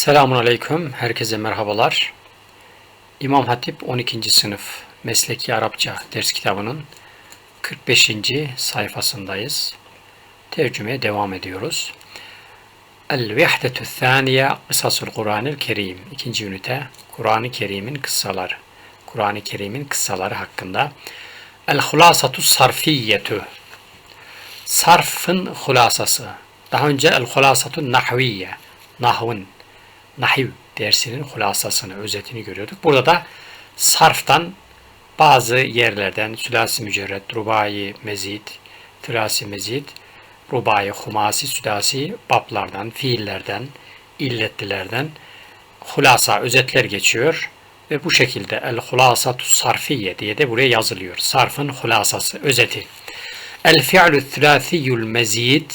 Selamun Aleyküm, herkese merhabalar. İmam Hatip 12. sınıf Mesleki Arapça ders kitabının 45. sayfasındayız. Tercümeye devam ediyoruz. El-Vihdetü Thaniye Kısasul Kur'an-ı Kerim. İkinci ünite Kur'an-ı Kerim'in kıssaları. Kur'an-ı Kerim'in kıssaları hakkında. El-Hulasatu Sarfiyetü. Sarfın hulasası. Daha önce el-Hulasatu Nahviye. Nahvın nahiv dersinin hulasasını, özetini görüyorduk. Burada da sarftan bazı yerlerden sülasi mücerret, rubai mezid, sülasi mezid, rubai, humasi, sülasi bablardan, fiillerden, illetlilerden hulasa, özetler geçiyor. Ve bu şekilde el hulasatu sarfiye diye de buraya yazılıyor. Sarfın hulasası, özeti. El fi'lü thülâthiyül mezid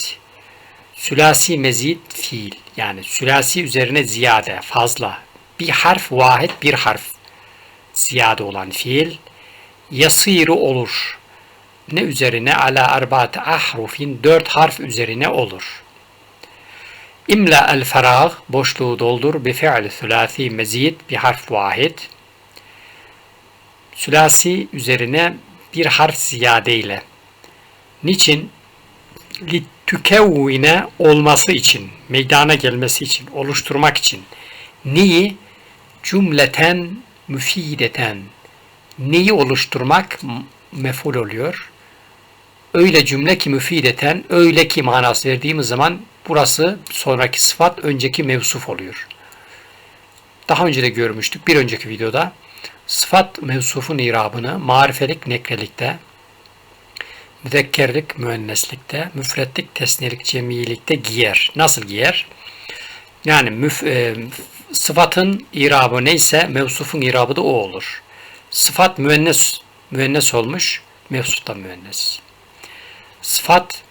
Sülasi mezid fiil yani sülasi üzerine ziyade fazla bir harf vahid bir harf ziyade olan fiil yasiru olur. Ne üzerine ala arbaat ahrufin dört harf üzerine olur. İmla el ferag boşluğu doldur bi fi'l sülasi mezid bir harf vahid. Sülasi üzerine bir harf ziyade ile. Niçin? Tükevvine olması için, meydana gelmesi için, oluşturmak için. Neyi? Cümleten müfideten. Neyi oluşturmak meful oluyor. Öyle cümle ki müfideten, öyle ki manası verdiğimiz zaman burası sonraki sıfat önceki mevsuf oluyor. Daha önce de görmüştük bir önceki videoda. Sıfat mevsufun irabını marifelik nekrelikte müzekkerlik müenneslikte, müfretlik tesniyelik cemiyelikte giyer. Nasıl giyer? Yani müf, e, sıfatın irabı neyse mevsufun irabı da o olur. Sıfat müennes müennes olmuş, mevsuf da müennes. Sıfat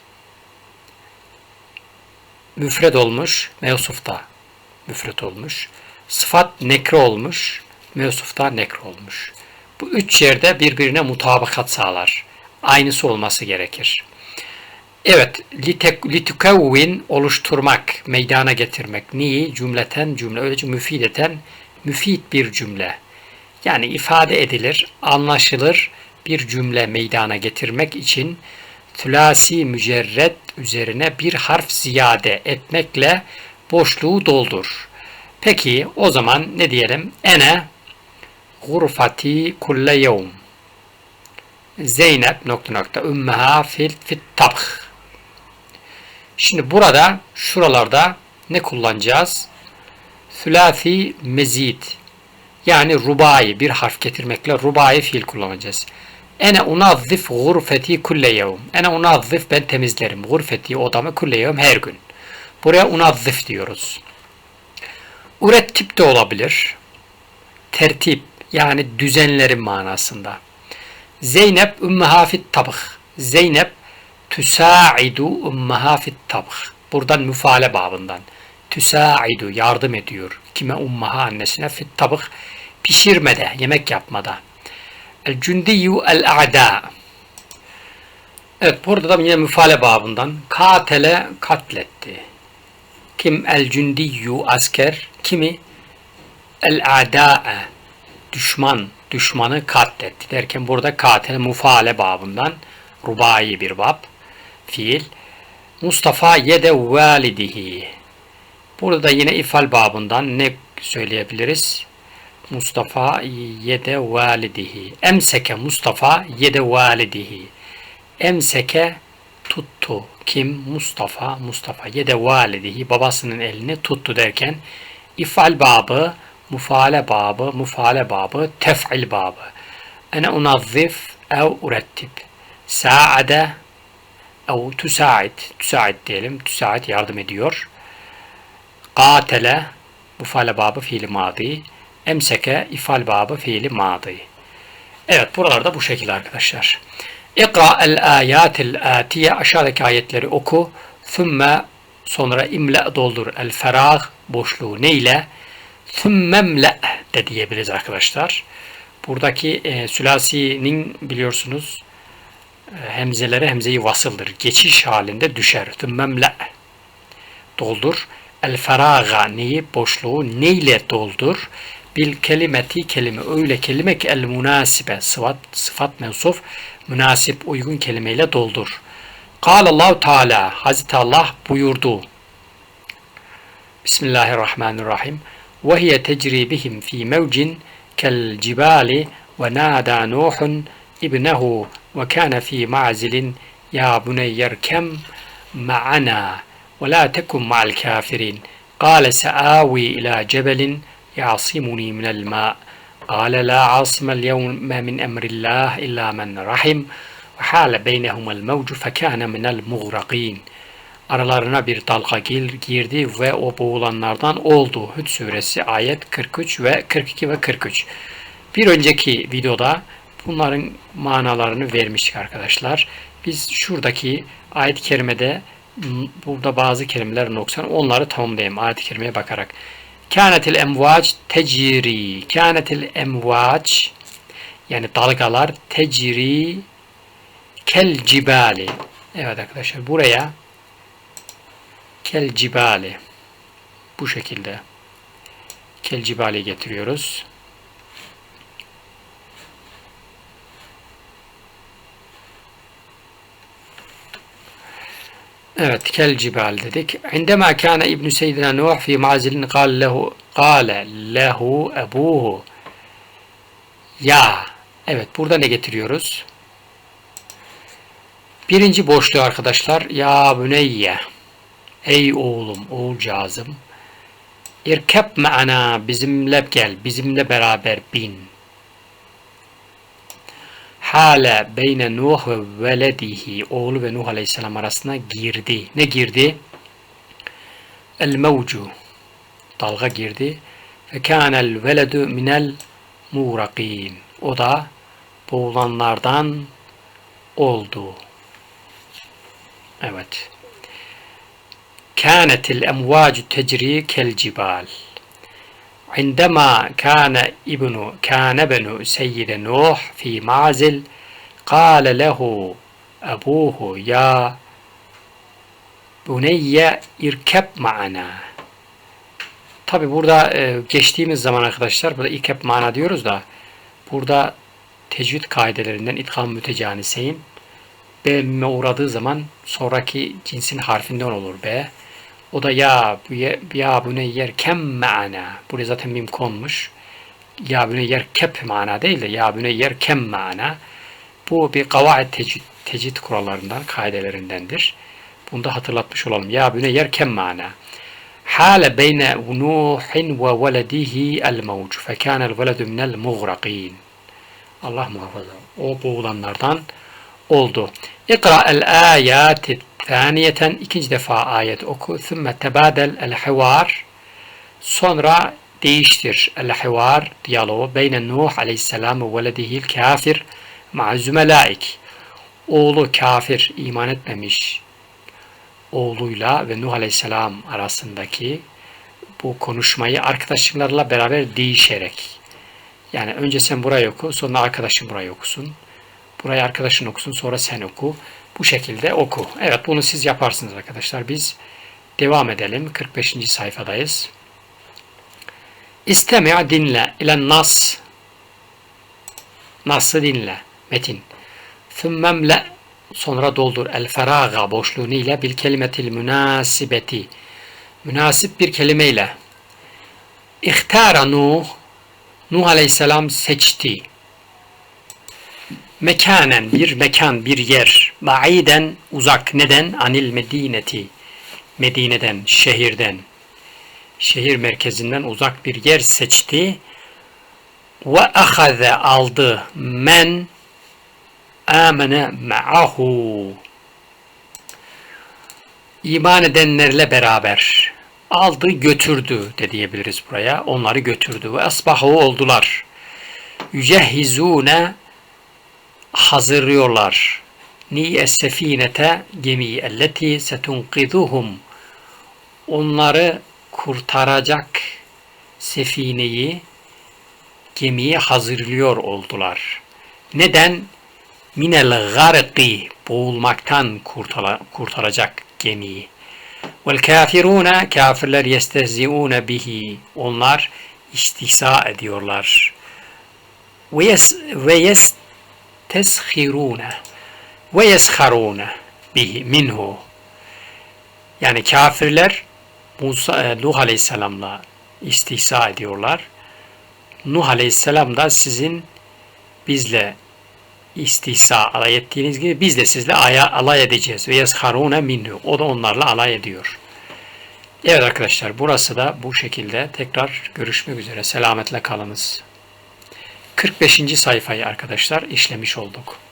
müfred olmuş, mevsuf da müfred olmuş. Sıfat nekre olmuş, mevsuf da nekre olmuş. Bu üç yerde birbirine mutabakat sağlar aynısı olması gerekir. Evet, litukevvin oluşturmak, meydana getirmek. Niye? Cümleten cümle, öylece müfideten müfid bir cümle. Yani ifade edilir, anlaşılır bir cümle meydana getirmek için tülasi mücerret üzerine bir harf ziyade etmekle boşluğu doldur. Peki o zaman ne diyelim? Ene gurfati kulle yevm. Zeynep nokta nokta ümmeha fil fit tabh. Şimdi burada şuralarda ne kullanacağız? Sülasi mezid yani rubai bir harf getirmekle rubai fiil kullanacağız. Ene unazzif gurfeti kulle yevm. Ene unazzif ben temizlerim. Gurfeti odamı kulle yevm her gün. Buraya unazzif diyoruz. Ürettip de olabilir. Tertip yani düzenlerim manasında. Zeynep ümmüha fit tabıh. Zeynep tüsa'idu ümmüha fit tabıh. Buradan müfale babından. Tüsa'idu yardım ediyor. Kime ummaha annesine fit tabıh. Pişirmede, yemek yapmada. El cündiyyu el a'da. Evet burada da yine müfale babından. Katele katletti. Kim el cündiyyu asker? Kimi? El a'da'a düşman düşmanı katletti derken burada katil mufaale babından rubai bir bab fiil. Mustafa yede validihi. Burada da yine ifal babından ne söyleyebiliriz? Mustafa yede validihi. Emseke Mustafa yede validihi. Emseke tuttu. Kim? Mustafa. Mustafa yede validihi. Babasının elini tuttu derken ifal babı mufale babı, mufale babı, tef'il babı. Ene unazzif ev urettib. Sa'ade ev tüsa'id. Tüsa'id diyelim. Tüsa'id yardım ediyor. Katele mufale babı fiili madi. Emseke ifal babı fiili madi. Evet buralarda bu şekilde arkadaşlar. İkra el ayatil atiye aşağıdaki ayetleri oku. Thümme sonra imle doldur el ferah boşluğu ne ile? Sümmemle de diyebiliriz arkadaşlar. Buradaki e, sülasinin biliyorsunuz e, hemzelere hemzeyi vasıldır. Geçiş halinde düşer. Sümmemle doldur. El feraga neyi? Boşluğu neyle doldur? Bil kelimeti kelime öyle kelime ki el munasibe sıfat, sıfat mensuf münasip uygun kelimeyle doldur. Allahu Teala Hazreti Allah buyurdu. Bismillahirrahmanirrahim. وهي تجري بهم في موج كالجبال ونادى نوح ابنه وكان في معزل يا بني اركم معنا ولا تكن مع الكافرين. قال سآوي إلى جبل يعصمني من الماء. قال لا عاصم اليوم من أمر الله إلا من رحم وحال بينهما الموج فكان من المغرقين. Aralarına bir dalga girdi ve o boğulanlardan oldu. Hüd suresi ayet 43 ve 42 ve 43. Bir önceki videoda bunların manalarını vermiştik arkadaşlar. Biz şuradaki ayet-i kerimede burada bazı kelimeler noksan onları tamamlayayım ayet-i kerimeye bakarak. Kânetil emvac teciri. Kânetil emvac yani dalgalar teciri kel cibali. Evet arkadaşlar buraya kel cibali bu şekilde kel cibali getiriyoruz. Evet, kel cibal dedik. İndema kana İbn Seyyidina Nuh fi mazilin قال lehu قال lehu ebuhu. Ya. Evet, burada ne getiriyoruz? Birinci boşluğu arkadaşlar. Ya büneyye. Ey oğlum, oğulcağızım. İrkeb me'ana bizimle gel, bizimle beraber bin hale beyne Nuh ve veledihi oğlu ve Nuh Aleyhisselam arasına girdi. Ne girdi? El mevcu dalga girdi. Ve kânel veledu minel muğrakin. O da boğulanlardan oldu. Evet. Kânetil emvacu tecri kel cibal. عندما كان ابن كان ابن سيد نوح في معزل قال له أبوه يا Buneyye irkep ma'ana. Tabi burada e, geçtiğimiz zaman arkadaşlar burada irkep mana diyoruz da burada tecvid kaidelerinden itham mütecaniseyin B mime uğradığı zaman sonraki cinsin harfinden olur B. O da ya ya bu ne yer kem mana. Buraya zaten mim konmuş. Ya bu ne yer kep mana değil de ya bu ne yer kem mana. Bu bir kavaid tecid, tecid kurallarından, kaidelerindendir. Bunu da hatırlatmış olalım. Ya bu ne yer kem mana. Nuhin ve veledihi el mevcu. Fekânel veledu minel muğrakîn. Allah muhafaza. O boğulanlardan oldu. İkra el ayati Thaniyeten ikinci defa ayet oku. Thümme tebadel el hivar. Sonra değiştir el hivar diyaloğu beyne Nuh aleyhisselam ve veledihil kafir ma'a zümelaik. Oğlu kafir iman etmemiş oğluyla ve Nuh aleyhisselam arasındaki bu konuşmayı arkadaşlarla beraber değişerek yani önce sen burayı oku sonra arkadaşın burayı okusun. Burayı arkadaşın okusun sonra sen oku. Bu şekilde oku. Evet bunu siz yaparsınız arkadaşlar. Biz devam edelim. 45. sayfadayız. İstemi' dinle ile nas Nas'ı dinle. Metin. Thummemle sonra doldur el feraga boşluğunu ile bil kelimetil münasibeti. Münasip bir kelimeyle. İhtara Nuh Nuh aleyhisselam seçti mekanen bir mekan bir yer. Baiden uzak. Neden? Anil medineti. Medine'den şehirden. Şehir merkezinden uzak bir yer seçti. Ve ahaze aldı. Men amene ma'ahu. İman edenlerle beraber aldı götürdü de diyebiliriz buraya. Onları götürdü. Ve asbahu oldular. Yücehizune hazırlıyorlar. Ni es-sefinete gemiyi elleti setunqiduhum. Onları kurtaracak sefineyi gemiyi hazırlıyor oldular. Neden? Minel garqi boğulmaktan kurtara, kurtaracak gemiyi. Vel kafiruna kafirler yestehziune bihi. Onlar istihza ediyorlar. Ve yes ve yesteshirune ve yesharune bihi minhu. Yani kafirler Musa, e, Nuh Aleyhisselam'la istihza ediyorlar. Nuh Aleyhisselam da sizin bizle istihza alay ettiğiniz gibi biz de sizle alay edeceğiz. Ve yesharune minhu. O da onlarla alay ediyor. Evet arkadaşlar burası da bu şekilde. Tekrar görüşmek üzere. Selametle kalınız. 45. sayfayı arkadaşlar işlemiş olduk.